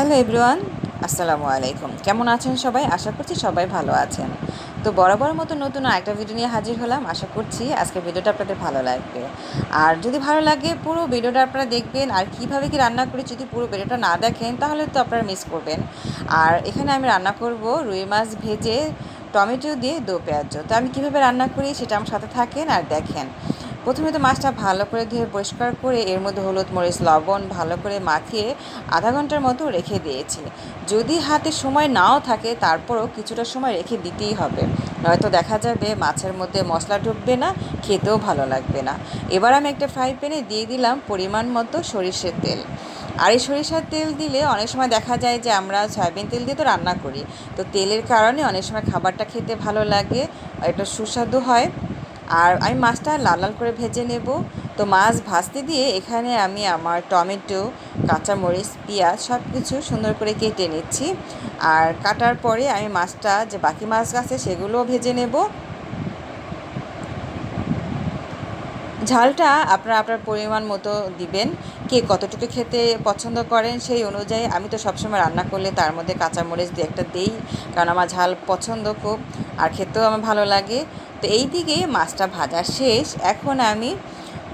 Hello everyone, আসসালামু আলাইকুম। কেমন আছেন সবাই? আশা করছি সবাই ভালো আছেন। তো বরাবর মতো নতুন একটা ভিডিও নিয়ে হাজির হলাম। আশা করছি আজকে ভিডিওটা আপনাদের ভালো লাগবে। আর যদি ভালো লাগে, পুরো ভিডিওটা আপনারা দেখবেন। আর কীভাবে কি রান্না করি যদি পুরো ভিডিওটা না দেখেন, তাহলে তো আপনারা মিস করবেন। আর এখানে আমি রান্না করব রুই মাছ ভেজে টমেটো দিয়ে দো পেঁয়াজ। তো আমি কীভাবে রান্না করি সেটা আমার সাথে থাকেন আর দেখেন। প্রথমে তো মাছটা ভালো করে ধুয়ে পরিষ্কার করে এর মধ্যে হলুদ মরিচ, লবণ ভালো করে মাখিয়ে আধা ঘণ্টার মতো রেখে দিয়েছি। যদি হাতে সময় নাও থাকে, তারপরও কিছুটা সময় রেখে দিতেই হবে। নয়তো দেখা যাবে মাছের মধ্যে মশলা ঢুকবে না, খেতেও ভালো লাগবে না। এবার আমি একটা ফ্রাই প্যানে দিয়ে দিলাম পরিমাণ মতো সরিষের তেল। আর এই সরিষার তেল দিলে অনেক সময় দেখা যায় যে আমরা সয়াবিন তেল দিয়ে তো রান্না করি। তো তেলের কারণে অনেক সময় খাবারটা খেতে ভালো লাগে এটা সুস্বাদু হয়। আর আমি মাছটা লাল লাল করে ভেজে নেব। তো মাছ ভাজতে দিয়ে এখানে আমি আমার টমেটো, কাঁচামরিচ, পেঁয়াজ সব কিছু সুন্দর করে কেটে নিচ্ছি। আর কাটার পরে আমি মাছটা, যে বাকি মাছ আছে সেগুলোও ভেজে নেব। ঝালটা আপনারা আপনার পরিমাণ মতো দিবেন। কে কতটুকু খেতে পছন্দ করেন সেই অনুযায়ী আমি তো সবসময় রান্না করলে তার মধ্যে কাঁচামরিচ দিয়ে একটা দিই, কারণ আমার ঝাল পছন্দ খুব। আর খেতেও আমার ভালো লাগে। তো এই দিকে মাছটা ভাজা শেষ, এখন আমি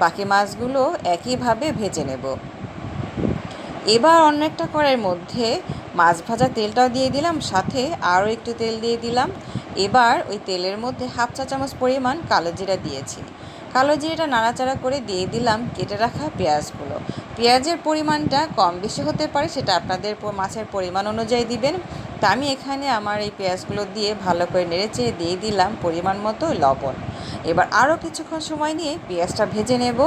বাকি মাছগুলো একইভাবে ভেজে নেব। এবার অন্য একটা কড়াইয়ের মধ্যে মাছ ভাজা তেলটাও দিয়ে দিলাম, সাথে আরও একটু তেল দিয়ে দিলাম। এবার ওই তেলের মধ্যে হাফ চা চামচ পরিমাণ কালো জিরা দিয়েছি। কালো জিরাটা নাড়াচাড়া করে দিয়ে দিলাম কেটে রাখা পেঁয়াজগুলো। পেঁয়াজের পরিমাণটা কম বেশি হতে পারে, সেটা আপনাদের মাছের পরিমাণ অনুযায়ী দিবেন। তা আমি এখানে আমার এই পেঁয়াজগুলো দিয়ে ভালো করে নেড়েচেড়ে দিয়ে দিলাম পরিমাণ মতো লবণ। এবার আরও কিছুক্ষণ সময় নিয়ে পেঁয়াজটা ভেজে নেব।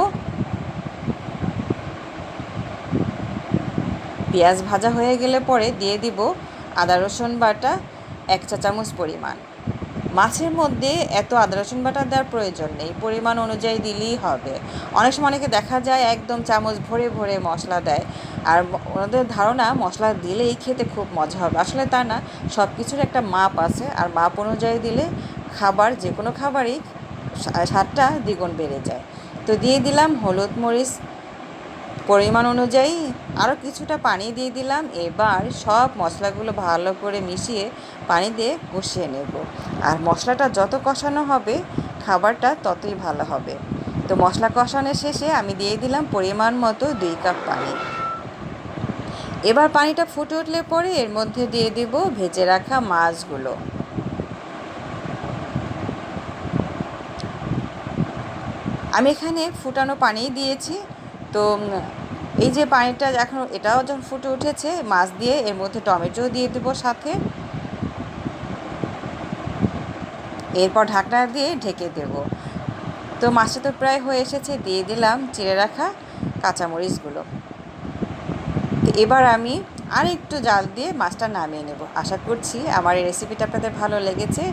পেঁয়াজ ভাজা হয়ে গেলে পরে দিয়ে দিব আদা রসুন বাটা এক চা চামচ পরিমাণ। মাছের মধ্যে এত আদা রসুন বাটা দেওয়ার প্রয়োজন নেই, পরিমাণ অনুযায়ী দিলেই হবে। অনেক সময় অনেকে দেখা যায় একদম চামচ ভরে ভরে মশলা দেয়, আর ওনাদের ধারণা মশলা দিলেই খেতে খুব মজা হবে। আসলে তা না সব কিছুর একটা মাপ আছে, আর মাপ অনুযায়ী দিলে খাবার যে কোনো খাবারই স্বাদটা দ্বিগুণ বেড়ে যায়। তো দিয়ে দিলাম হলুদ মরিচ পরিমাণ অনুযায়ী আরও কিছুটা পানি দিয়ে দিলাম। এবার সব মশলাগুলো ভালো করে মিশিয়ে পানি দিয়ে কষিয়ে নেব। আর মশলাটা যত কষানো হবে, খাবারটা ততই ভালো হবে। তো মশলা কষানোর শেষে আমি দিয়ে দিলাম পরিমাণ মতো দুই কাপ পানি। এবার পানিটা ফুটে উঠলে পরে এর মধ্যে দিয়ে দেব ভেজে রাখা মাছগুলো। আমি এখানে ফুটানো পানি দিয়েছি। তো এই যে পানিটা এখন এটাও যখন ফুটে উঠেছে, মাছ দিয়ে এর মধ্যে টমেটো দিয়ে দেবো সাথে। এরপর ঢাকনা দিয়ে ঢেকে দেব। তো মাছটা তো প্রায় হয়ে এসেছে, দিয়ে দিলাম চিড়ে রাখা কাঁচামরিচগুলো। তো এবার আমি আর একটু জাল দিয়ে মাছটা নামিয়ে নেব। আশা করছি আমার এই রেসিপিটা আপনাদের ভালো লেগেছে।